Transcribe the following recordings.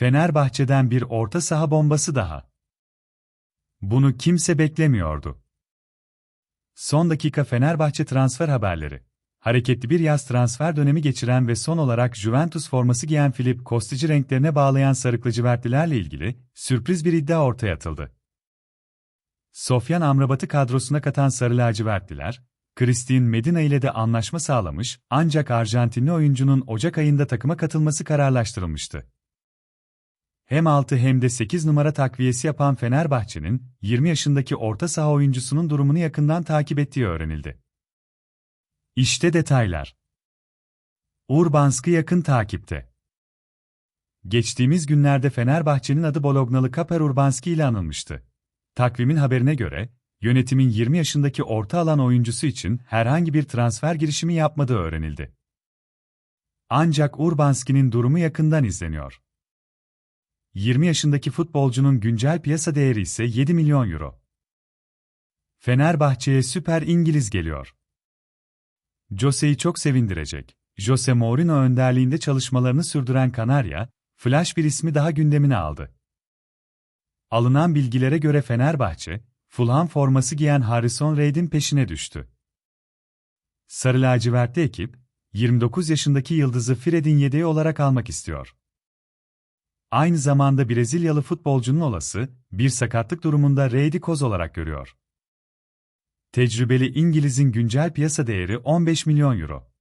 Fenerbahçe'den bir orta saha bombası daha. Bunu kimse beklemiyordu. Son dakika Fenerbahçe transfer haberleri. Hareketli bir yaz transfer dönemi geçiren ve son olarak Juventus forması giyen Filip Kostici renklerine bağlayan sarıklı lacivertlilerle ilgili sürpriz bir iddia ortaya atıldı. Sofyan Amrabat'ı kadrosuna katan sarı lacivertliler, Christian Medina ile de anlaşma sağlamış ancak Arjantinli oyuncunun Ocak ayında takıma katılması kararlaştırılmıştı. Hem 6 hem de 8 numara takviyesi yapan Fenerbahçe'nin 20 yaşındaki orta saha oyuncusunun durumunu yakından takip ettiği öğrenildi. İşte detaylar. Urbansk'ı yakın takipte. Geçtiğimiz günlerde Fenerbahçe'nin adı Bolognalı Kaper Urbanski ile anılmıştı. Takvimin haberine göre, yönetimin 20 yaşındaki orta alan oyuncusu için herhangi bir transfer girişimi yapmadığı öğrenildi. Ancak Urbanski'nin durumu yakından izleniyor. 20 yaşındaki futbolcunun güncel piyasa değeri ise 7 milyon euro. Fenerbahçe'ye süper İngiliz geliyor. Jose'yi çok sevindirecek. Jose Mourinho önderliğinde çalışmalarını sürdüren Kanarya, flash bir ismi daha gündemine aldı. Alınan bilgilere göre Fenerbahçe, Fulham forması giyen Harrison Reid'in peşine düştü. Sarı lacivertli ekip, 29 yaşındaki yıldızı Fred'in yedeği olarak almak istiyor. Aynı zamanda Brezilyalı futbolcunun olası, bir sakatlık durumunda Reid'i koz olarak görüyor. Tecrübeli İngiliz'in güncel piyasa değeri 15 milyon euro.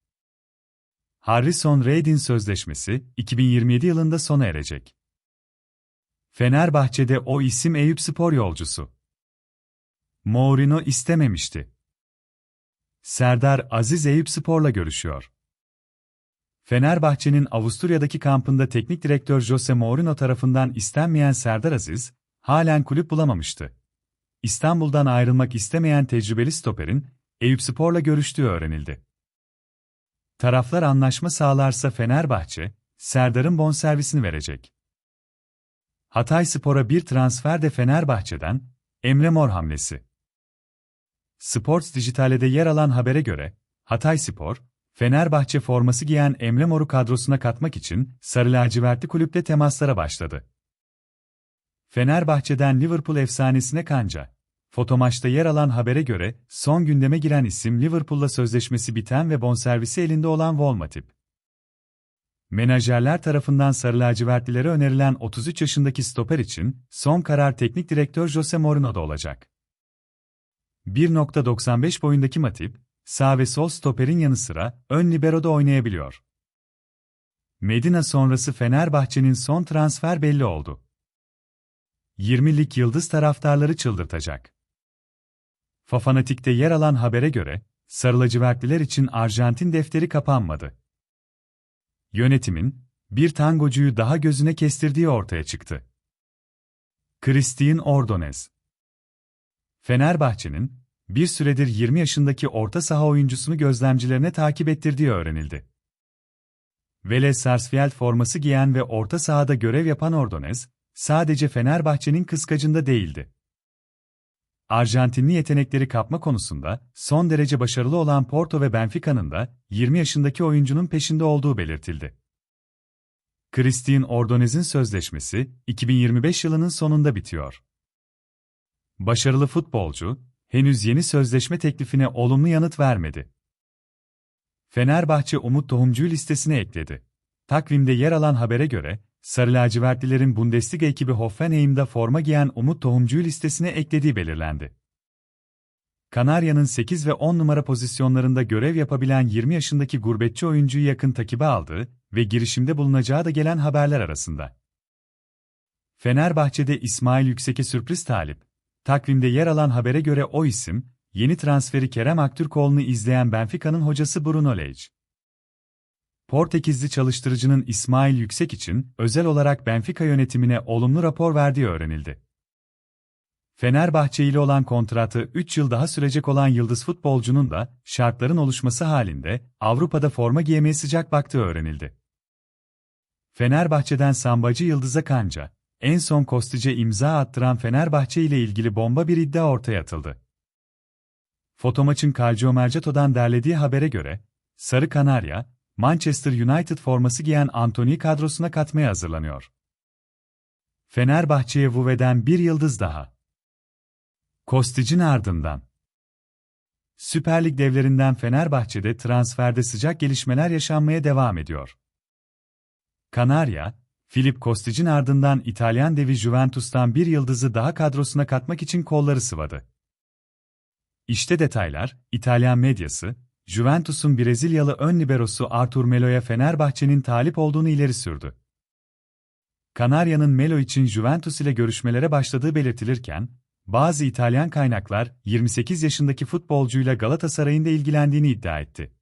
Harrison Reid'in sözleşmesi 2027 yılında sona erecek. Fenerbahçe'de o isim Eyüp Spor yolcusu. Mourinho istememişti. Serdar Aziz Eyüp Spor'la görüşüyor. Fenerbahçe'nin Avusturya'daki kampında teknik direktör Jose Mourinho tarafından istenmeyen Serdar Aziz, halen kulüp bulamamıştı. İstanbul'dan ayrılmak istemeyen tecrübeli stoperin, Eyüp Spor'la görüştüğü öğrenildi. Taraflar anlaşma sağlarsa Fenerbahçe, Serdar'ın bonservisini verecek. Hatay Spor'a bir transfer de Fenerbahçe'den, Emre Mor hamlesi. Sports Dijital'de yer alan habere göre, Hatay Spor, Fenerbahçe forması giyen Emre Mor'u kadrosuna katmak için Sarı Lacivertli kulüple temaslara başladı. Fenerbahçe'den Liverpool efsanesine kanca. Fotomaçta yer alan habere göre, son gündeme giren isim Liverpool'la sözleşmesi biten ve bonservisi elinde olan Volmatip. Menajerler tarafından Sarı Lacivertlilere önerilen 33 yaşındaki stoper için son karar teknik direktör Jose Mourinho'da olacak. 1.95 boyundaki Matip, sağ ve sol stoperin yanı sıra ön libero'da oynayabiliyor. Medina sonrası Fenerbahçe'nin son transfer belli oldu. 20'lik yıldız taraftarları çıldırtacak. Fafanatik'te yer alan habere göre, Sarılacıvertliler için Arjantin defteri kapanmadı. Yönetimin, bir tangocuyu daha gözüne kestirdiği ortaya çıktı. Christian Ordonez Fenerbahçe'nin, bir süredir 20 yaşındaki orta saha oyuncusunu gözlemcilerine takip ettirdiği öğrenildi. Vélez Sarsfield forması giyen ve orta sahada görev yapan Ordonez, sadece Fenerbahçe'nin kıskacında değildi. Arjantinli yetenekleri kapma konusunda son derece başarılı olan Porto ve Benfica'nın da 20 yaşındaki oyuncunun peşinde olduğu belirtildi. Christian Ordonez'in sözleşmesi 2025 yılının sonunda bitiyor. Başarılı futbolcu, henüz yeni sözleşme teklifine olumlu yanıt vermedi. Fenerbahçe Umut Tohumcu listesine ekledi. Takvimde yer alan habere göre, Sarı lacivertlilerin Bundesliga ekibi Hoffenheim'da forma giyen Umut Tohumcu'yu listesine eklediği belirlendi. Kanarya'nın 8 ve 10 numara pozisyonlarında görev yapabilen 20 yaşındaki gurbetçi oyuncuyu yakın takibe aldığı ve girişimde bulunacağı da gelen haberler arasında. Fenerbahçe'de İsmail Yüksek'e sürpriz talip. Takvimde yer alan habere göre o isim, yeni transferi Kerem Aktürkoğlu'nu izleyen Benfica'nın hocası Bruno Lage. Portekizli çalıştırıcının İsmail Yüksek için özel olarak Benfica yönetimine olumlu rapor verdiği öğrenildi. Fenerbahçe ile olan kontratı 3 yıl daha sürecek olan yıldız futbolcunun da şartların oluşması halinde Avrupa'da forma giymeye sıcak baktığı öğrenildi. Fenerbahçe'den Sambacı Yıldız'a kanca, en son Kostice imza attıran Fenerbahçe ile ilgili bomba bir iddia ortaya atıldı. Fotomaç'ın Calcio Mercato'dan derlediği habere göre, Sarı Kanarya, Manchester United forması giyen Anthony kadrosuna katmaya hazırlanıyor. Fenerbahçe'ye vuveden bir yıldız daha. Kostic'in ardından. Süper Lig devlerinden Fenerbahçe'de transferde sıcak gelişmeler yaşanmaya devam ediyor. Kanarya, Filip Kostic'in ardından İtalyan devi Juventus'tan bir yıldızı daha kadrosuna katmak için kolları sıvadı. İşte detaylar, İtalyan medyası, Juventus'un Brezilyalı ön liberosu Artur Melo'ya Fenerbahçe'nin talip olduğunu ileri sürdü. Kanarya'nın Melo için Juventus ile görüşmelere başladığı belirtilirken, bazı İtalyan kaynaklar 28 yaşındaki futbolcuyla Galatasaray'ın da ilgilendiğini iddia etti.